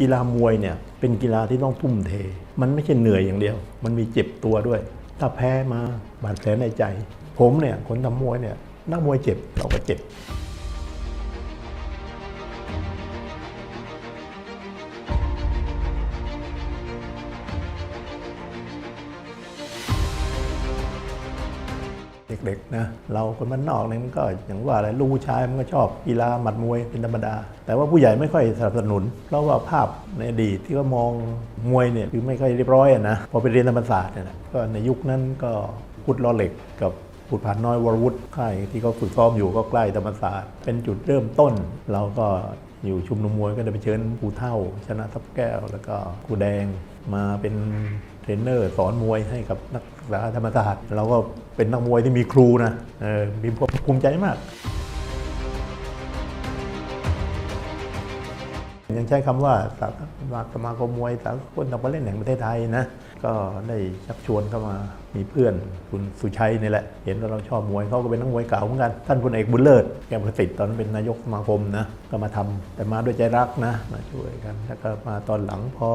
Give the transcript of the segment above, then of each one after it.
กีฬามวยเนี่ยเป็นกีฬาที่ต้องทุ่มเท มันไม่ใช่เหนื่อยอย่างเดียว มันมีเจ็บตัวด้วย ถ้าแพ้มาบาดแผลในใจ ผมเนี่ยคนทำมวยเนี่ยนักมวยเจ็บเราก็เจ็บ เด็กๆนะเราคนบ้านนอกเนี่ยมันก็อย่างว่าอะไรลูกผู้ชายมันก็ชอบกีฬาหมัดมวยเป็นธรรมดา แต่ว่าผู้ใหญ่ไม่ค่อยสนับสนุน เพราะว่าภาพในอดีตที่เขามองมวยเนี่ยคือไม่ค่อยเรียบร้อยอะนะพอไปเรียนธรรมศาสตร์เนี่ยนะก็ในยุคนั้นก็พุทธล้อเหล็กกับพุทธผานน้อยวรวุฒิค่ายที่เขาฝึกซ้อมอยู่ก็ใกล้ธรรมศาสตร์ เป็นจุดเริ่มต้น เราก็อยู่ชุมนุมมวยก็ได้ไปเชิญครูเท่า ชนะทับแก้ว แล้วก็ครูแดงมาเป็น เทรนเนอร์สอนมวยให้กับนักศึกษาธรรมศาสตร์เราก็เป็นนักมวยที่มีครูนะมีความภูมิใจมาก ยังใช้คำว่าสมาสมาคมมวยสากลต่างประเทศแห่งประเทศไทยนะก็ได้ชักชวนเข้ามามีเพื่อนคุณสุชัยนี่แหละ เห็นว่าเราชอบมวยเขาก็เป็นนักมวยเก่าเหมือนกัน ท่านพลเอกบุญเลิศแก้วประสิทธิ์ตอนนั้นเป็นนายกสมาคมนะก็มาทำแต่มาด้วยใจรักนะมาช่วยกันแล้วก็มาตอนหลังพอ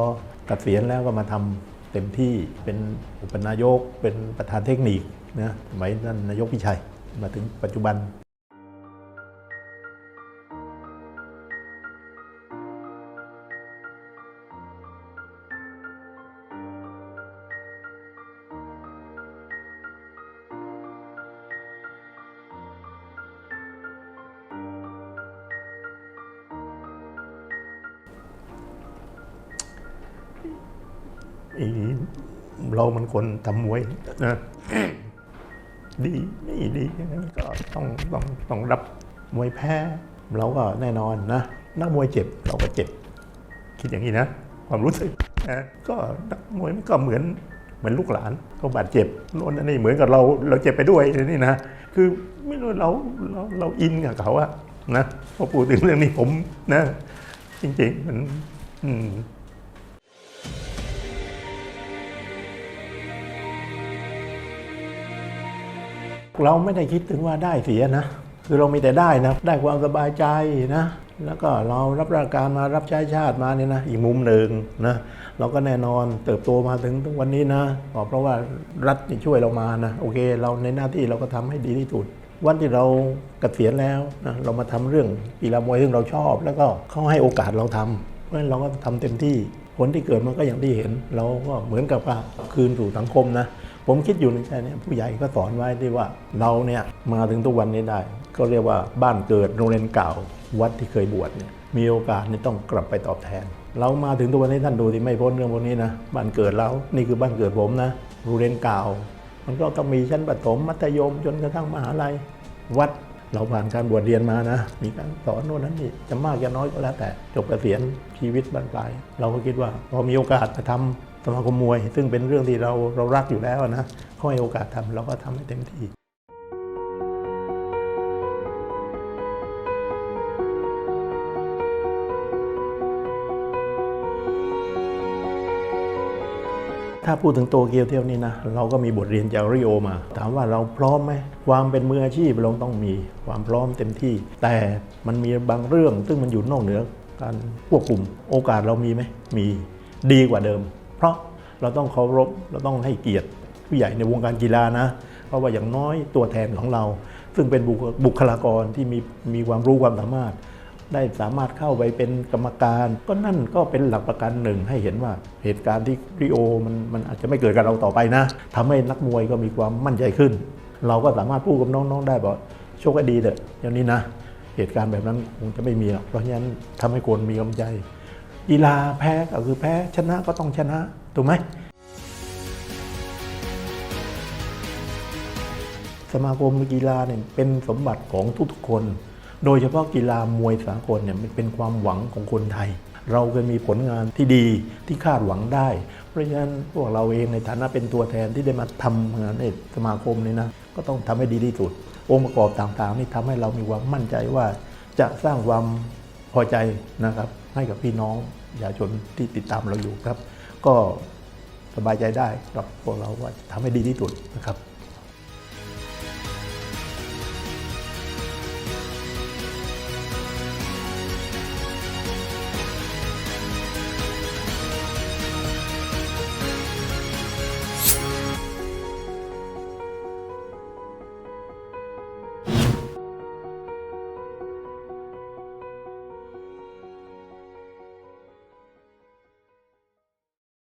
เกษียณแล้วก็มาทำ เต็มที่เป็นอุปนายกเป็นประธานเทคนิคนะสมัยนั้นนายกพิชัยมาถึงปัจจุบัน เรามันคนทำมวยนะดีไม่ดีก็ต้องต้องต้องรับมวยแพ้ เราก็แน่นอนนะนักมวยเจ็บเราก็เจ็บ คิดอย่างนี้นะ ความรู้สึกนะก็นักมวยมันก็เหมือนเหมือนลูกหลานก็บาดเจ็บโน่นนั่นนี่เหมือนกับเราเราเจ็บไปด้วยนี่นะคือไม่รู้เราเราเราอินกับเขาอะนะพอพูดถึงเรื่องนี้ผมนะ จริงๆมัน อืม เราไม่ได้คิดถึงว่าได้เสียนะ คือเรามีแต่ได้นะ ได้ความสบายใจนะ แล้วก็เรารับราชการมารับใช้ชาติมาเนี่ยนะ อีกมุมหนึ่งนะ เราก็แน่นอนเติบโตมาถึงทุกวันนี้นะก็เพราะว่ารัฐช่วยเรามานะ โอเค เราในหน้าที่เราก็ทำให้ดีที่สุดวันที่เรากเกษียณแล้วนะเรามาทำเรื่องกีฬามวยซึ่งเราชอบ แล้วก็เขาให้โอกาสเราทำเพราะฉะนั้นเราก็ทำเต็มที่ ผลที่เกิดมันก็อย่างที่เห็น เราก็เหมือนกับว่าคืนสู่สังคมนะ ผมคิดอยู่ในใจเนี่ยผู้ใหญ่ก็สอนไว้ที่ว่าเราเนี่ยมาถึงทุกวันนี้ได้ ก็เรียกว่าบ้านเกิดโรงเรียนเก่า วัดที่เคยบวชเนี่ยมีโอกาสนี่ต้องกลับไปตอบแทน เรามาถึงทุกวันนี้ท่านดูที่ไม่พ้นเรื่องพวกนี้นะบ้านเกิดเรานี่คือบ้านเกิดผมนะโรงเรียนเก่า มันก็ต้องมีชั้นประถมมัธยมจนกระทั่งมหาลัยวัด เราผ่านการบวชเรียนมานะ มีการสอนโน่นนั้นนี่จะมากจะน้อยก็แล้วแต่จบเกษียณชีวิตบรรปลาย เราก็คิดว่าพอมีโอกาสจะทำสมาคมมวย ซึ่งเป็นเรื่องที่เราเรารักอยู่แล้วนะเขาให้โอกาสทำเราก็ทำให้เต็มที่ ถ้าพูดถึงโตเกียวเที่ยวนี้นะเราก็มีบทเรียนจากริโอมา ถามว่าเราพร้อมไหมความเป็นมืออาชีพเราต้องมีความพร้อมเต็มที่ แต่มันมีบางเรื่อง ซึ่งมันอยู่นอกเหนือการควบคุมโอกาสเรามีไหมมีดีกว่าเดิม เพราะเราต้องเคารพเราต้องให้เกียรติผู้ใหญ่ในวงการกีฬานะ เพราะว่าอย่างน้อยตัวแทนของเรา ซึ่งเป็นบุคบุคลากรที่มีมีความรู้ความสามารถ ได้สามารถเข้าไปเป็นกรรมการ ก็นั่นก็เป็นหลักประกันหนึ่งให้เห็นว่าเหตุการณ์ที่ริโอมันมันอาจจะไม่เกิดกับเราต่อไปนะทำให้นักมวยก็มีความมั่นใจขึ้น เราก็สามารถพูดกับน้องๆได้บอกโชคดีเถอะเดี๋ยวนี้นะ เหตุการณ์แบบนั้นคงจะไม่มีหรอกเพราะฉะนั้นทำให้คนมีกำลังใจกีฬาแพ้ก็คือแพ้ชนะก็ต้องชนะถูกไหมสมาคมกีฬาเนี่ยเป็นสมบัติของทุกๆคน โดยเฉพาะกีฬามวยสากลเนี่ยมันเป็นความหวังของคนไทย เราเคยมีผลงานที่ดีที่คาดหวังได้ เพราะฉะนั้นพวกเราเองในฐานะเป็นตัวแทนที่ได้มาทำงานในสมาคมนี่นะก็ต้องทำให้ดีที่สุด องค์ประกอบต่างๆ นี่ทำให้เรามีความมั่นใจว่า จะสร้างความพอใจนะครับให้กับพี่น้องประชาชนที่ติดตามเราอยู่ครับ ก็สบายใจได้กับพวกเราว่าทำให้ดีที่สุดนะครับ